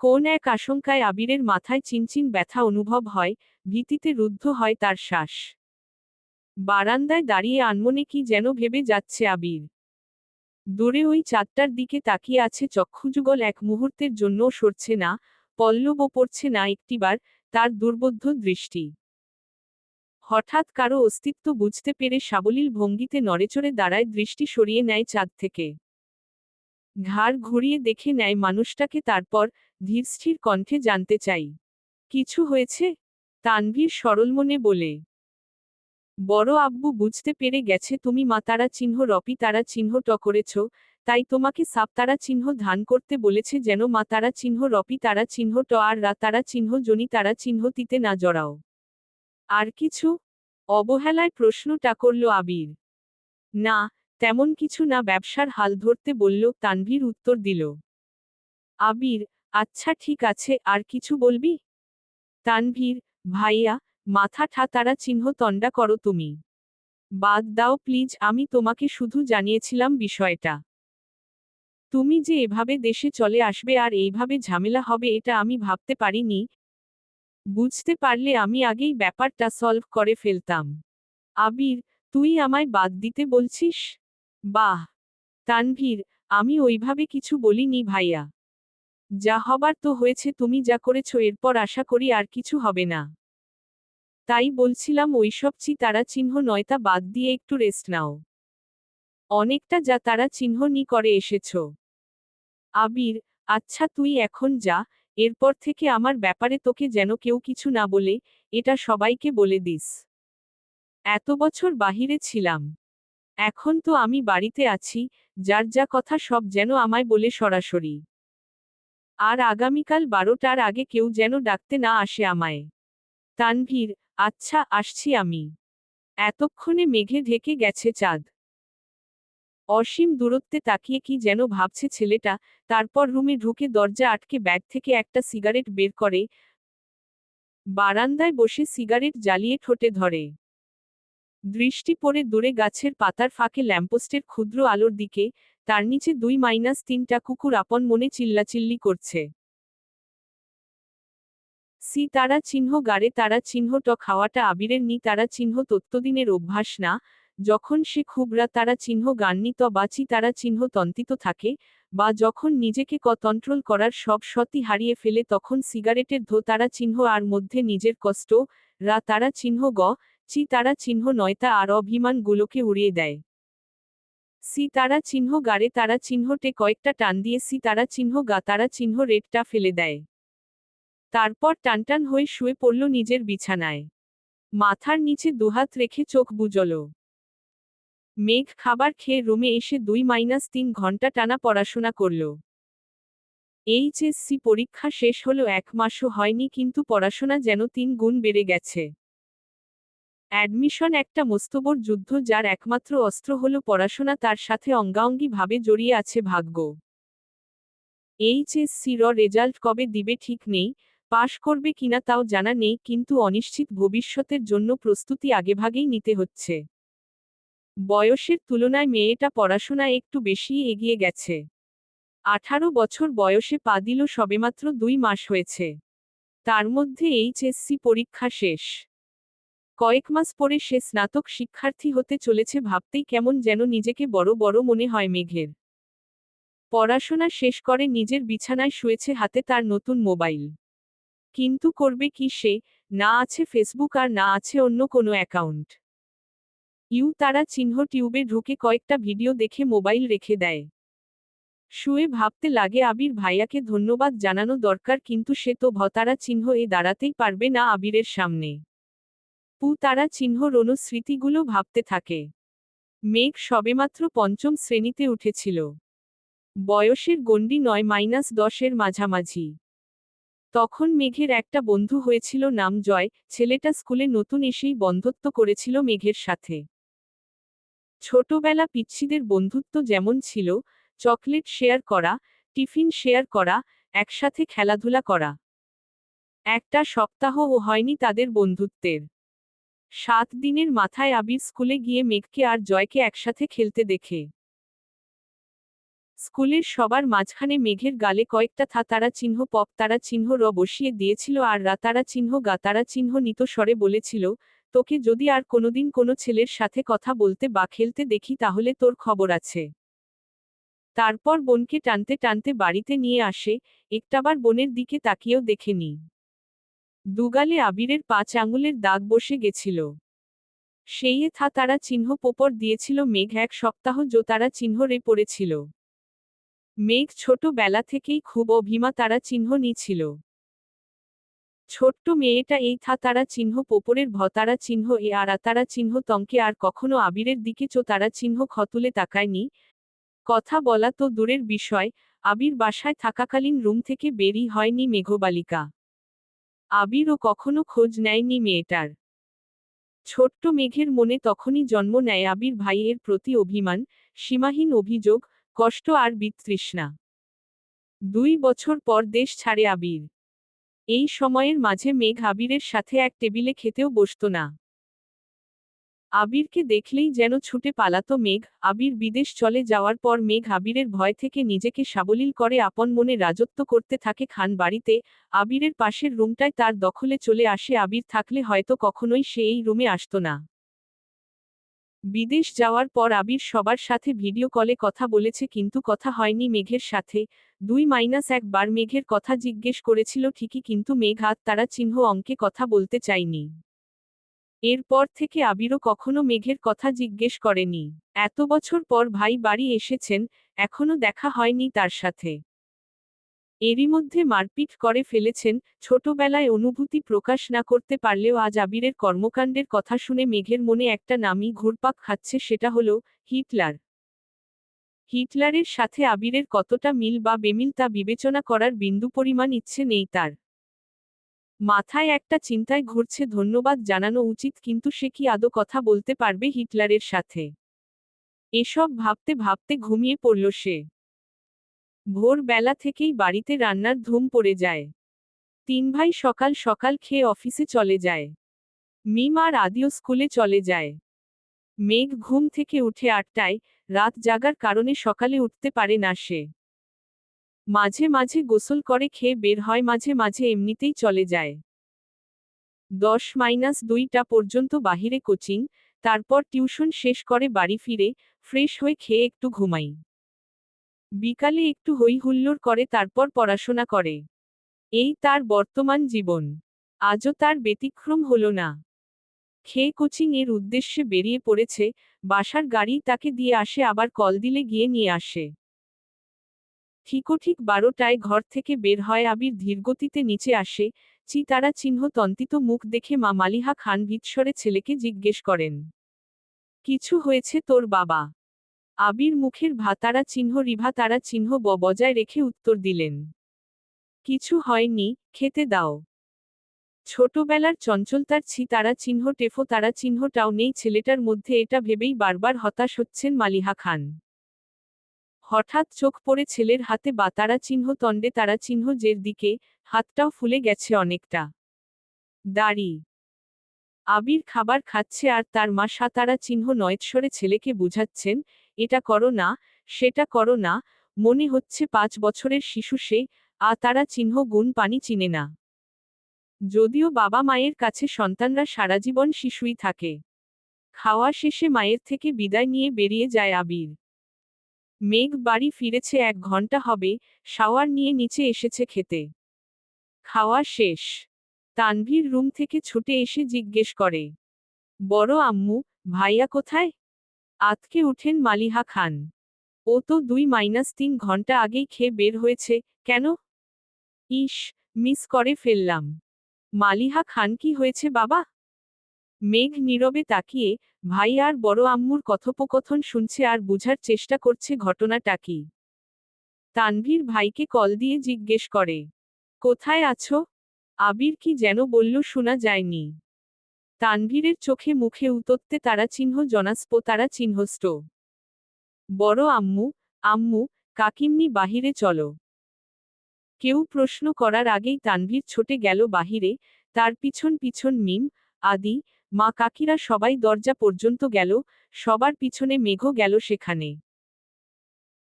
কোন এক আশঙ্কায় আবিরের মাথায় চিনচিন ব্যথা অনুভব হয়, ভীতিতে রুদ্ধ হয় তার শ্বাস। বারান্দায় দাঁড়িয়ে আনমনে কি যেন ভেবে যাচ্ছে আবির। দূরে ওই চাঁদটার দিকে তাকিয়ে আছে চক্ষুযুগল এক মুহূর্তের জন্যও সরছে না পল্লবও পড়ছে না একটিবার তার দুর্বোধ্য দৃষ্টি। হঠাৎ কারও অস্তিত্ব বুঝতে পেরে সাবলীল ভঙ্গিতে নড়েচড়ে দাঁড়ায় দৃষ্টি সরিয়ে নেয় চাঁদ থেকে। ঘাড় ঘুরিয়ে দেখে নেয় মানুষটাকে, তারপর ধীরস্থির কণ্ঠে জানতে চাই, কিছু হয়েছে? তানভীর সরল মনে বলে, বড় আব্বু বুঝতে পেরে গেছে তুমি মা, তারা চিহ্ন রপি, তারা চিহ্ন ট করেছ, তাই তোমাকে সাপ, তারা চিহ্ন ধান করতে বলেছে যেন মা, তারা চিহ্ন রপি, তারা চিহ্ন ট, আর রা, তারা চিহ্ন জনি, তারা চিহ্ন তিতে না জড়াও। আর কিছু? অবহেলায় প্রশ্নটা করল আবির, না তেমন কিছু না ব্যবসার হাল ধরতে বলল, তানভীর উত্তর দিল, আবির আচ্ছা ঠিক আছে, আর কিছু বলবি? তানভীর, ভাইয়া মাথা ঠা তারা চিহ্ন তন্ডা করো তুমি। বাদ দাও প্লিজ, আমি তোমাকে শুধু জানিয়েছিলাম বিষয়টা। তুমি যে এভাবে দেশে চলে আসবে আর এইভাবে ঝামেলা হবে এটা আমি ভাবতে পারিনি। বুঝতে পারলে আমি আগেই ব্যাপারটা সলভ করে ফেলতাম। আবির, তুই আমায় বাদ দিতে বলছিস? বাহ, তানভীর, আমি ওইভাবে কিছু বলিনি ভাইয়া। যা হবার তো হয়েছে, তুমি যা করেছ, এরপর আশা করি আর কিছু হবে না। তাই বলছিলাম, ওইসব চি, তারা চিহ্ন নয়তা বাদ দিয়ে একটু রেস্ট নাও। অনেকটা যা, তারা চিহ্ন নি করে এসেছ। আবির আচ্ছা তুই এখন যা, এরপর থেকে আমার ব্যাপারে তোকে যেন কেউ কিছু না বলে, এটা সবাইকে বলে দিস। এত বছর বাহিরে ছিলাম। এখন তো আমি বাড়িতে আছি, যার যা কথা সব যেন আমায় বলে সরাসরি। আর আগামীকাল বারোটার আগে কেউ যেন ডাকতে না আসে আমায়। তানভীর আচ্ছা আসছি আমি। এতক্ষণে মেঘে ঢেকে গেছে চাঁদ। অসীম দূরত্বে তাকিয়ে কি যেন ভাবছে ছেলেটা, তারপর রুমে ঢুকে দরজা আটকে ব্যাগ থেকে একটা সিগারেট বের করে, বারান্দায় বসে সিগারেট জ্বালিয়ে ঠোঁটে ধরে। দৃষ্টি পড়ে দূরে গাছের পাতার ফাঁকে ল্যাম্পোস্টের ক্ষুদ্র আলোর দিকে, তার নিচে দুই মাইনাস তিনটা কুকুর আপন মনে চিল্লাচিল্লি করছে। সি তারা চিহ্ন গাড়ে তারা চিহ্ন ট খাওয়াটা আবিরের নি তারা চিহ্ন তত্ত্বদিনের অভ্যাস না, যখন সে খুবরা তারা চিহ্ন গাননি ত বাচি তারা চিহ্ন তন্তিত থাকে, বা যখন নিজেকে ক কন্ট্রোল করার সব সতই হারিয়ে ফেলে তখন সিগারেটের ধো তারা চিহ্ন আর মধ্যে নিজের কষ্ট, রা তারা চিহ্ন গ চি তারা চিহ্ন নয়তা আর অভিমানগুলোকে উড়িয়ে দেয়। সি তারা চিহ্ন গাড়ে তারা চিহ্নটে কয়েকটা টান দিয়ে সি তারা চিহ্ন গা তারা চিহ্ন রেটটা ফেলে দেয়। তারপর টানটান হয়ে শুয়ে পড়ল নিজের বিছানায়। মাথার নিচে দুহাত রেখে চোখ বুজল। মেঘ খাবার খেয়ে রুমে এসে দুই মাইনাস তিন ঘণ্টা টানা পড়াশোনা করল। এইচএসসি পরীক্ষা শেষ হলো এক মাসও হয়নি কিন্তু পড়াশোনা যেন তিন গুণ বেড়ে গেছে। অ্যাডমিশন একটা মস্তবর যুদ্ধ যার একমাত্র অস্ত্র হলো পড়াশোনা, তার সাথে অঙ্গাঙ্গিভাবে জড়িয়ে আছে ভাগ্য। এইচএসসি র রেজাল্ট কবে দিবে ঠিক নেই, পাশ করবে কিনা তাও জানা নেই, কিন্তু অনিশ্চিত ভবিষ্যতের জন্য প্রস্তুতি আগেভাগেই নিতে হচ্ছে। বয়সের তুলনায় মেয়েটা পড়াশোনায় একটু বেশি এগিয়ে গেছে। আঠারো বছর বয়সে পা দিল সবেমাত্র দুই মাস হয়েছে। তার মধ্যে এইচএসসি পরীক্ষা শেষ। কয়েক মাস পরে সে স্নাতক শিক্ষার্থী হতে চলেছে ভাবতেই কেমন যেন নিজেকে বড় বড় মনে হয় মেঘের। পড়াশোনা শেষ করে নিজের বিছানায় শুয়েছে হাতে তার নতুন মোবাইল। কিন্তু করবে কি সে? না আছে ফেসবুক আর না আছে অন্য কোনো অ্যাকাউন্ট। ইউ তারা চিহ্ন টিউবে ঢুকে কয়েকটা ভিডিও দেখে মোবাইল রেখে দেয়। শুয়ে ভাবতে লাগে আবির ভাইয়াকে ধন্যবাদ জানানো দরকার কিন্তু সে তো ভতারা চিহ্ন এ দাঁড়াতেই পারবে না আবিরের সামনে। পু তারা চিহ্ন রনু স্মৃতিগুলো ভাবতে থাকে। মেঘ সবেমাত্র পঞ্চম শ্রেণীতে উঠেছিল। বয়সের গণ্ডি নয় মাইনাস দশের মাঝামাঝি। তখন মেঘের একটা বন্ধু হয়েছিল নাম জয়, ছেলেটা স্কুলে নতুন এসেই বন্ধত্ব করেছিল মেঘের সাথে। ছোটবেলা পিচ্ছিদের বন্ধুত্ব যেমন ছিল, চকলেট শেয়ার করা, টিফিন শেয়ার করা, একসাথে খেলাধুলা করা। একটা সপ্তাহও হয়নি তাদের বন্ধুত্বের। সাত দিনের মাথায় আবির স্কুলে গিয়ে মেঘকে আর জয়কে একসাথে খেলতে দেখে। স্কুলের সবার মাঝখানে মেঘের গালে কয়েকটা থা তারা চিহ্ন, পপ তারা চিহ্ন র বসিয়ে দিয়েছিল আর রা তারা চিহ্ন, গা তারা চিহ্ন নিত স্বরে বলেছিল, তোকে যদি আর কোনোদিন কোনো ছেলের সাথে কথা বলতে বা খেলতে দেখি তাহলে তোর খবর আছে। তারপর বোনকে টানতে টানতে বাড়িতে নিয়ে আসে, একটাবার বোনের দিকে তাকিয়েও দেখেনি দুগালে আবিরের পাঁচ আঙুলের দাগ বসে গেছিল। সেই থা তারা চিহ্ন পোপর দিয়েছিল মেঘ এক সপ্তাহ জো তারা চিহ্ন রে পড়েছিল। মেঘ ছোট বেলা থেকেই খুব অভিমা তারা চিহ্ন নিছিল। ছোট্ট মেয়েটা এই থা তারা চিহ্ন পোপরের ভতারা চিহ্ন এ আর তারা চিহ্ন তঙ্কে আর কখনো আবিরের দিকে চো তারা চিহ্ন খতুলে তাকায়নি। কথা বলা তো দূরের বিষয়, আবির বাসায় থাকাকালীন রুম থেকে বেরি হয়নি মেঘবালিকা। আবিরও কখনো খোঁজ নেয়নি মেয়েটার। ছোট্ট মেঘের মনে তখনই জন্ম নেয় আবির ভাইয়ের প্রতি অভিমান, সীমাহীন অভিযোগ, কষ্ট আর বিতৃষ্ণা। দুই বছর পর দেশ ছাড়ে আবির। এই সময়ের মাঝে মেঘ আবিরের সাথে এক টেবিলে খেতেও বসত না। আবিরকে দেখলেই যেন ছুটে পালাতো মেঘ। আবির বিদেশ চলে যাওয়ার পর মেঘ আবিরের ভয় থেকে নিজেকে সাবলীল করে আপন মনে রাজত্ব করতে থাকে খান বাড়িতে। আবিরের পাশের রুমটায় তার দখলে চলে আসে আবির, থাকলে হয়তো কখনোই সে এই রুমে আসতো না। বিদেশ যাওয়ার পর আবির সবার সাথে ভিডিও কলে কথা বলেছে কিন্তু কথা হয়নি মেঘের সাথে। দুই মাইনাস একবার মেঘের কথা জিজ্ঞেস করেছিল ঠিকই কিন্তু মেঘ হাত তারা চিহ্ন অঙ্কে কথা বলতে চায়নি। এরপর থেকে আবিরও কখনো মেঘের কথা জিজ্ঞেস করেনি। এত বছর পর ভাই বাড়ি এসেছেন, এখনও দেখা হয়নি তার সাথে। এরই মধ্যে মারপিট করে ফেলেছেন, ছোটবেলায় অনুভূতি প্রকাশ না করতে পারলেও আজ আবিরের কর্মকাণ্ডের কথা শুনে মেঘের মনে একটা নামই ঘুরপাক খাচ্ছে সেটা হলো হিটলার। হিটলারের সাথে আবিরের কতটা মিল বা বেমিল তা বিবেচনা করার বিন্দু পরিমাণ ইচ্ছে নেই তার। মাথায় একটা চিন্তায় ঘুরছে, ধন্যবাদ জানানো উচিত, কিন্তু সে কি আদৌ কথা বলতে পারবে হিটলারের সাথে? এসব ভাবতে ভাবতে ঘুমিয়ে পড়ল সে। ভোর বেলা থেকেই বাড়িতে রান্নার ধুম পড়ে যায়। তিন ভাই সকাল সকাল খেয়ে অফিসে চলে যায়। মিম আর আদিও স্কুলে চলে যায়। মেঘ ঘুম থেকে উঠে আটটায়, রাত জাগার কারণে সকালে উঠতে পারে না সে। মাঝে মাঝে গোসল করে খেয়ে বের হয়, মাঝে মাঝে এমনিতেই চলে যায়। দশ মাইনাস দুইটা পর্যন্ত বাহিরে কোচিং, তারপর টিউশন শেষ করে বাড়ি ফিরে, ফ্রেশ হয়ে খেয়ে একটু ঘুমাই। বিকালে একটু হই হুল্লোড় করে, তারপর পড়াশোনা করে। এই তার বর্তমান জীবন। আজও তার ব্যতিক্রম হল না। খেয়ে কোচিং এর উদ্দেশ্যে বেরিয়ে পড়েছে, বাসার গাড়ি তাকে দিয়ে আসে, আবার কল দিলে গিয়ে নিয়ে আসে। ঠিকঠিক বারোটায় ঘর থেকে বের হয় আবির ধীরগতিতে নিচে আসে, চি তারা চিহ্ন তন্তিত মুখ দেখে মা মালিহা খান ভিতস্বরে ছেলেকে জিজ্ঞেস করেন, কিছু হয়েছে তোর বাবা? আবির মুখের ভাতারা চিহ্ন রিভা তারা চিহ্ন ব বজায় রেখে উত্তর দিলেন, কিছু হয়নি, খেতে দাও। ছোটবেলার চঞ্চলতার ছি তারা চিহ্ন টেফো তারা চিহ্নটাও নেই ছেলেটার মধ্যে এটা ভেবেই বারবার হতাশ হচ্ছেন মালিহা খান। হঠাৎ চোখ পড়ে ছেলের হাতে বা তারা চিহ্ন তণ্ডে তারা চিহ্ন জের দিকে হাতটাও ফুলে গেছে অনেকটা। দাড়ি। আবির খাবার খাচ্ছে আর তার মা সাতারা চিহ্ন নয়েশ্বরে ছেলেকে বুঝাচ্ছেন, এটা করো না, সেটা করো না, মনে হচ্ছে পাঁচ বছরের শিশু সে, আ তারা চিহ্ন গুণ পানি চিনে না। যদিও বাবা মায়ের কাছে সন্তানরা সারাজীবন শিশুই থাকে। খাওয়া শেষে মায়ের থেকে বিদায় নিয়ে বেরিয়ে যায় আবির। মেঘ বাড়ি ফিরেছে এক ঘণ্টা হবে, শাওয়ার নিয়ে নিচে এসেছে খেতে। খাওয়া শেষ। তানভীর রুম থেকে ছুটে এসে জিজ্ঞেস করে, বড় আম্মু, ভাইয়া কোথায়? আতকে উঠেন মালিহা খান। ও তো দুই মাইনাস তিন ঘণ্টা আগেই খেয়ে বের হয়েছে, কেন? ইস মিস করে ফেললাম। মালিহা খান কি হয়েছে বাবা? মেঘ নীরবে তাকিয়ে, ভাই, আর বড় আম্মুর কথোপকথন শুনছে আর বুঝার চেষ্টা করছে ঘটনাটা কি? তানভীর ভাইকে কল দিয়ে জিজ্ঞেস করে, কোথায় আছো? আবির কি যেন বলল শোনা যায়নি। তানভীরের চোখে মুখে উতত্তে তারা চিহ্ন জনাস্প, তারা চিহ্নষ্ট বড় আম্মু আম্মু, কাকিম্নি বাহিরে চলো। কেউ প্রশ্ন করার আগেই তানভীর ছোটে গেল বাহিরে, তার পিছন পিছন মিম, আদি মা কাকিরা সবাই দরজা পর্যন্ত গেল, সবার পিছনে মেঘও গেল সেখানে।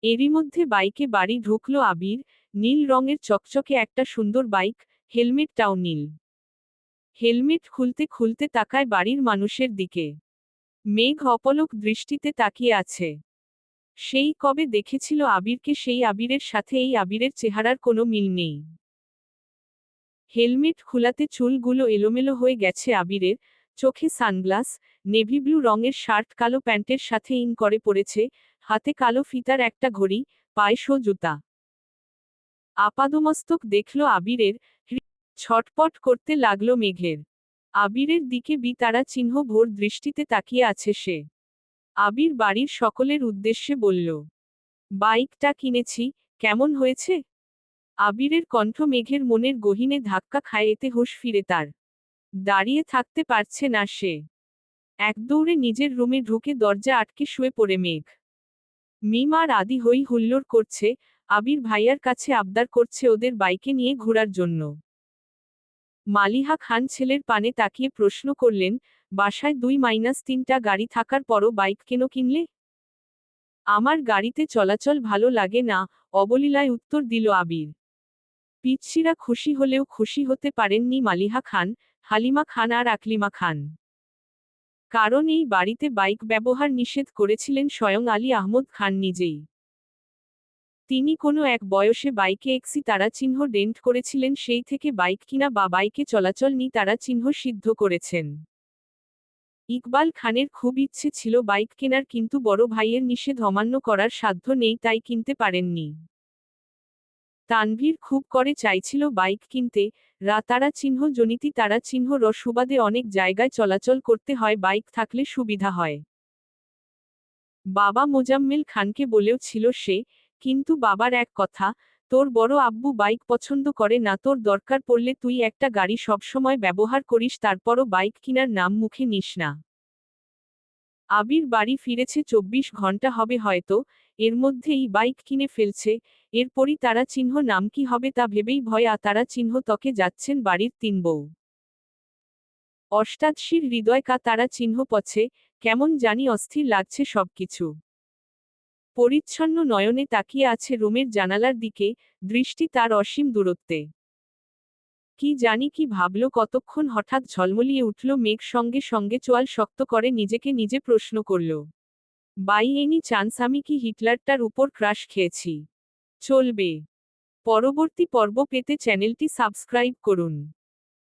এরই মধ্যে বাইকে বাড়ি ঢুকলো আবির, নীল রঙের চকচকে একটা সুন্দর বাইক হেলমেটটাও নীল। হেলমেট খুলতে খুলতে তাকায় বাড়ির মানুষের দিকে। মেঘ অপলক দৃষ্টিতে তাকিয়ে আছে। সেই কবে দেখেছিল আবিরকে সেই আবিরের সাথে এই আবিরের চেহারার কোনো মিল নেই। হেলমেট খুলাতে চুলগুলো এলোমেলো হয়ে গেছে আবিরের চোখে সানগ্লাস, নেভি ব্লু রঙের শার্ট, কালো প্যান্টের সাথে ইন করে পড়েছে হাতে কালো ফিতার একটা ঘড়ি পায়ে শো জুতা। আপাদমস্তক দেখল আবিরের ছটপট করতে লাগল মেঘের। আবিরের দিকে বি তারা চিহ্ন ভোর দৃষ্টিতে তাকিয়ে আছে সে। আবির বাড়ির সকলের উদ্দেশ্যে বলল, বাইকটা কিনেছি, কেমন হয়েছে? আবিরের কণ্ঠ মেঘের মনের গহিনে ধাক্কা খায়, এতে হুঁশ ফিরে তার। দাঁড়িয়ে থাকতে পারছে না সে। এক দৌড়ে নিজের রুমে ঢুকে দরজা আটকে শুয়ে পড়ে মেঘ। মিম আর আদি হই হুল্লোড় করছে, আবির ভাইয়ার কাছে আবদার করছে ওদের বাইকে নিয়ে ঘোরার জন্য। মালিহা খান ছেলের পানে তাকিয়ে প্রশ্ন করলেন, বাসায় দুই মাইনাস তিনটা গাড়ি থাকার পরও বাইক কেন কিনলে? আমার গাড়িতে চলাচল ভালো লাগে না অবলীলায় উত্তর দিল আবির। পিচ্ছিরা খুশি হলেও খুশি হতে পারেননি মালিহা খান হালিমা খান আর আকলিমা খান। কারণ এই বাড়িতে বাইক ব্যবহার নিষেধ করেছিলেন স্বয়ং আলী আহমদ খান নিজেই। তিনি কোনো এক বয়সে বাইকে একসি তারা চিহ্ন ডেন্ট করেছিলেন, সেই থেকে বাইক কিনা বা বাইকে চলাচল নি তারা চিহ্ন সিদ্ধ করেছেন। ইকবাল খানের খুব ইচ্ছে ছিল বাইক কেনার, কিন্তু বড় ভাইয়ের নিষেধ অমান্য করার সাধ্য নেই, তাই কিনতে পারেননি। তানভীর খুব করে চাইছিল বাইক কিনতে রাতারা চিহ্ন জনিতি তারা চিহ্ন র সুবাদে অনেক জায়গায় চলাচল করতে হয়, বাইক থাকলে সুবিধা হয়। বাবা মোজাম্মেল খানকে বলেও ছিল সে, কিন্তু বাবার এক কথা, তোর বড় আব্বু বাইক পছন্দ করে না, তোর দরকার পড়লে তুই একটা গাড়ি সবসময় ব্যবহার করিস, তারপরও বাইক কিনার নাম মুখে নিস না। আবির বাড়ি ফিরেছে চব্বিশ ঘণ্টা হবে হয়তো, এর মধ্যেই বাইক কিনে ফেলছে, এরপরই তারা চিহ্ন নাম কি হবে তা ভেবেই ভয় আ তারা চিহ্ন তকে যাচ্ছেন বাড়ির তিন বউ। অষ্টাদশীর হৃদয় কা তারা চিহ্ন পছে, কেমন জানি অস্থির লাগছে সবকিছু। পরিচ্ছন্ন নয়নে তাকিয়ে আছে রুমের জানালার দিকে, দৃষ্টি তার অসীম দূরত্বে। কি জানি কি ভাবল কতক্ষণ হঠাৎ ঝলমলিয়ে উঠল মেঘ সঙ্গে সঙ্গে চোয়াল শক্ত করে নিজেকে নিজে প্রশ্ন করল, বাই, এনি চান্স আমি কি হিটলারটার উপর ক্রাশ খেয়েছি? চলবে। পরবর্তী পর্ব পেতে চ্যানেলটি সাবস্ক্রাইব করুন।